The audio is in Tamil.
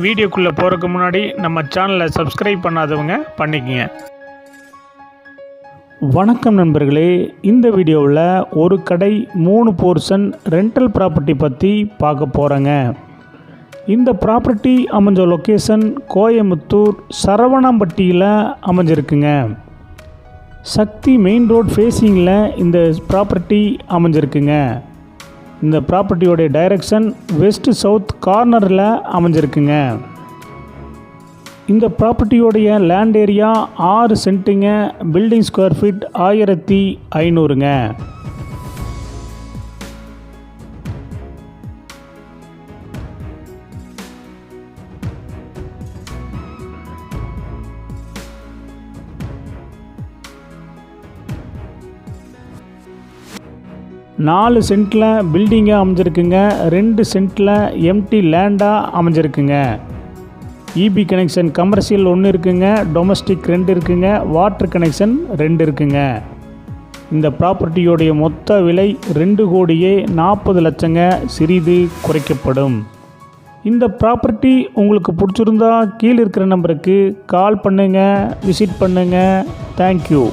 வீடியோக்குள்ளே போகிறதுக்கு முன்னாடி நம்ம சேனலை சப்ஸ்கிரைப் பண்ணாதவங்க பண்ணிக்கங்க. வணக்கம் நண்பர்களே இந்த வீடியோவில் ஒரு கடை மூணு போர்ஷன் ரெண்டல் ப்ராப்பர்ட்டி பற்றி பார்க்க போகிறேங்க இந்த ப்ராப்பர்ட்டி அமைஞ்ச லொக்கேஷன் கோயம்புத்தூர் சரவணம்பட்டியில் அமைஞ்சிருக்குங்க. சக்தி மெயின் ரோட் ஃபேஸிங்கில் இந்த ப்ராப்பர்ட்டி அமைஞ்சிருக்குங்க. இந்த ப்ராப்பர்ட்டியோடைய டைரக்ஷன் வெஸ்ட் சவுத் கார்னரில் அமைஞ்சிருக்குங்க. இந்த ப்ராப்பர்ட்டியோடைய லேண்ட் ஏரியா ஆறு சென்ட்டுங்க. பில்டிங் ஸ்கொயர் ஃபீட் ஆயிரத்தி ஐநூறுங்க. நாலு சென்ட்டில் பில்டிங்காக அமைஞ்சிருக்குங்க ரெண்டு சென்ட்டில் எம்டி லேண்டாக அமைஞ்சிருக்குங்க. இபி கனெக்ஷன் கமர்ஷியல் ஒன்று இருக்குங்க டொமஸ்டிக் ரெண்டு இருக்குங்க வாட்டர் கனெக்ஷன் ரெண்டு இருக்குங்க. இந்த ப்ராப்பர்ட்டியோடைய மொத்த விலை ரெண்டு கோடியே நாற்பது லட்சங்க சிறிது குறைக்கப்படும். இந்த ப்ராப்பர்ட்டி உங்களுக்கு பிடிச்சிருந்தா கீழே இருக்கிற நம்பருக்கு கால் பண்ணுங்கள் விசிட் பண்ணுங்கள் தேங்க்யூ